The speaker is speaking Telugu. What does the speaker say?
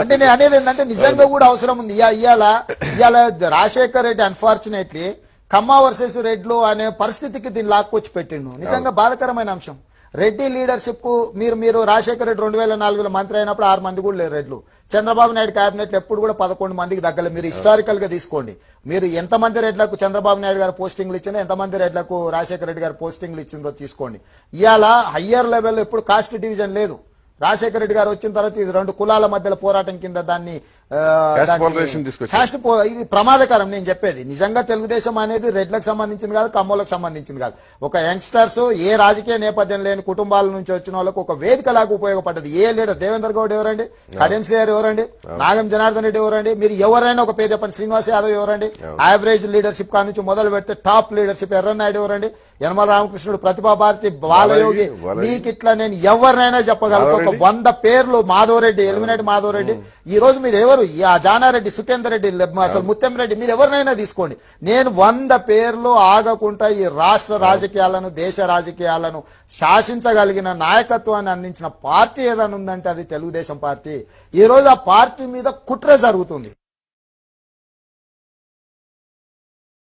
అంటే నేను అనేది ఏంటంటే నిజంగా కూడా అవసరం ఉంది. ఇయా- ఇవాళ ఇవాళ రాజశేఖర్ రెడ్డి అన్ఫార్చునేట్లీ కమ్మ వర్సెస్ రెడ్లు అనే పరిస్థితికి దీన్ని లాక్కొచ్చి పెట్టిండు. నిజంగా బాధకరమైన అంశం. రెడ్డి లీడర్షిప్కు మీరు మీరు రాజశేఖర రెడ్డి రెండు వేల నాలుగులో మంత్రి అయినప్పుడు ఆరు మంది కూడా లేరు రెడ్లు. చంద్రబాబు నాయుడు కేబినెట్ ఎప్పుడు కూడా పదకొండు మందికి దగ్గర మీరు హిస్టారికల్గా తీసుకోండి. మీరు ఎంతమంది రెడ్లకు చంద్రబాబు నాయుడు గారు పోస్టింగ్లు ఇచ్చినా ఎంతమంది రెడ్లకు రాజశేఖర రెడ్డి గారు పోస్టింగ్లు ఇచ్చిందో తీసుకోండి. ఇవాళ హయ్యర్ లెవెల్ ఎప్పుడు కాస్ట్ డివిజన్ లేదు. రాజశేఖర రెడ్డి గారు వచ్చిన తర్వాత ఇది రెండు కులాల మధ్యలో పోరాటం కింద దాన్ని ఇది ప్రమాదకరం నేను చెప్పేది. నిజంగా తెలుగుదేశం అనేది రెడ్లకు సంబంధించింది కాదు కమ్మోలకు సంబంధించింది కాదు. ఒక యంగ్స్టర్స్ ఏ రాజకీయ నేపథ్యం లేని కుటుంబాల నుంచి వచ్చిన వాళ్ళకు ఒక వేదిక లాగా ఉపయోగపడ్డది. ఏ లీడర్? దేవేంద్ర గౌడ్ ఎవరండి? కడియం శ్రీహరి ఎవరండి? నాగం జనార్దన్ రెడ్డి ఎవరండి? మీరు ఎవరైనా ఒక చెప్పండి శ్రీనివాస్ యాదవ్ ఎవరండి? యావరేజ్ లీడర్షిప్ కా నుంచి మొదలు పెడితే టాప్ లీడర్షిప్ ఎర్రన్నాయుడు ఎవరండి? యనమల రామకృష్ణుడు ప్రతిభా భారతి బాలయోగి బాలయోగి. మీకు ఇట్లా నేను ఎవరినైనా చెప్పగలను. ఒక? వంద పేర్లు మాధవరెడ్డి ఎలిమినేట్ మాధవరెడ్డి. ఈ రోజు మీరు ఎవరు ఆ జానారెడ్డి సుఖేందర్ రెడ్డి అసలు ముత్యం రెడ్డి మీరు ఎవరినైనా తీసుకోండి. నేను వంద పేర్లు ఆగకుండా ఈ రాష్ట్ర రాజకీయాలను దేశ రాజకీయాలను శాసించగలిగిన నాయకత్వాన్ని అందించిన పార్టీ ఏదైనా ఉందంటే అది తెలుగుదేశం పార్టీ. ఈ రోజు ఆ పార్టీ మీద కుట్ర జరుగుతుంది.